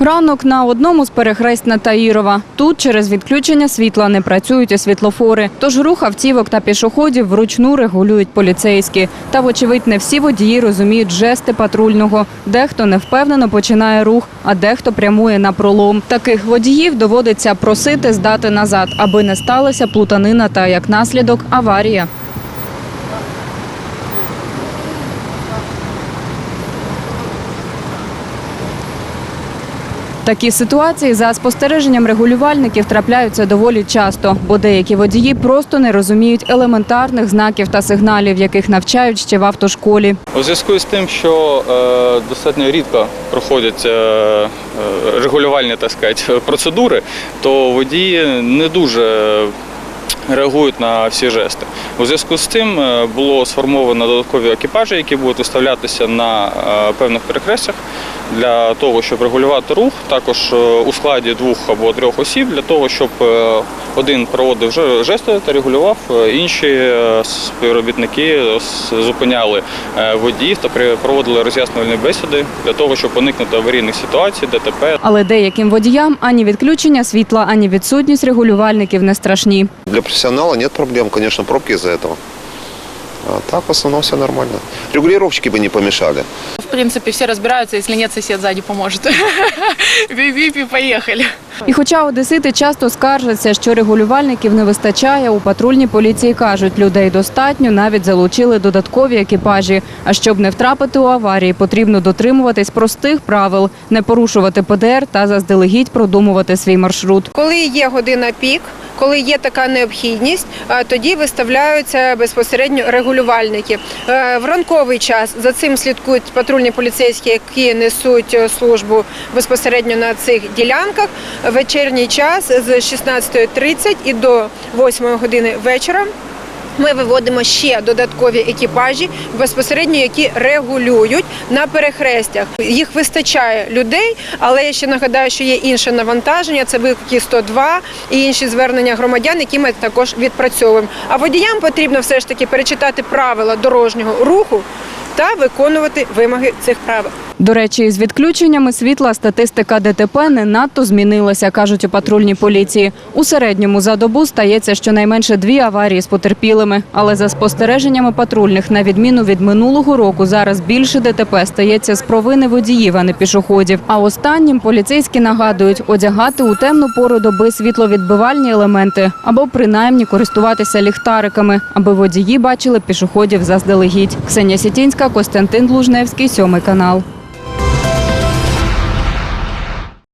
Ранок на одному з перехресть на Таїрова. Тут через відключення світла не працюють і світлофори. Тож рух автівок та пішоходів вручну регулюють поліцейські. Та, вочевидь, не всі водії розуміють жести патрульного. Дехто невпевнено починає рух, а дехто прямує на пролом. Таких водіїв доводиться просити здати назад, аби не сталася плутанина та як наслідок аварія. Такі ситуації за спостереженням регулювальників трапляються доволі часто, бо деякі водії просто не розуміють елементарних знаків та сигналів, яких навчають ще в автошколі. У зв'язку з тим, що е, достатньо рідко проходять е, е, регулювальні так сказати, процедури, то водії не дуже реагують на всі жести. У зв'язку з цим е, було сформовано додаткові екіпажі, які будуть виставлятися на е, певних перехрестях для того, щоб регулювати рух, також е, у складі двох або трьох осіб, для того, щоб один проводив жести та регулював, е, інші е, співробітники зупиняли е, водіїв та проводили роз'яснювальні бесіди для того, щоб уникнути аварійних ситуацій, ДТП Але деяким водіям ані відключення світла, ані відсутність регулювальників не страшні. Для професіонала немає проблем, звісно, пробки з-за этого. А так в основном все нормально. Регулировщики бы не помешали. В принципе, все разбираются, если нет, сосед сзади поможет. Бип-бип и поехали. І хоча одесити часто скаржаться, що регулювальників не вистачає, у патрульній поліції кажуть, людей достатньо, навіть залучили додаткові екіпажі. А щоб не втрапити у аварії, потрібно дотримуватись простих правил, не порушувати ПДР та заздалегідь продумувати свій маршрут. Коли є година пік, коли є така необхідність, тоді виставляються безпосередньо регулювальники. Е, В ранковий час за цим слідкують патрульні поліцейські, які несуть е, службу безпосередньо на цих ділянках. Вечірній час з 16.30 і до 8 години вечора. Ми виводимо ще додаткові екіпажі, безпосередньо які регулюють на перехрестях. Їх вистачає людей, але я ще нагадаю, що є інше навантаження. Це виклики 102 і інші звернення громадян, які ми також відпрацьовуємо. А водіям потрібно все ж таки перечитати правила дорожнього руху та виконувати вимоги цих правил. До речі, з відключеннями світла статистика ДТП не надто змінилася, кажуть у патрульній поліції. У середньому за добу стається щонайменше дві аварії з потерпілими. Але за спостереженнями патрульних, на відміну від минулого року, зараз більше ДТП стається з провини водіїв, а не пішоходів. А останнім поліцейські нагадують одягати у темну пору доби світловідбивальні елементи або принаймні користуватися ліхтариками, аби водії бачили пішоходів заздалегідь. Ксенія Сітінська, Костянтин Лужневський, сьомий канал.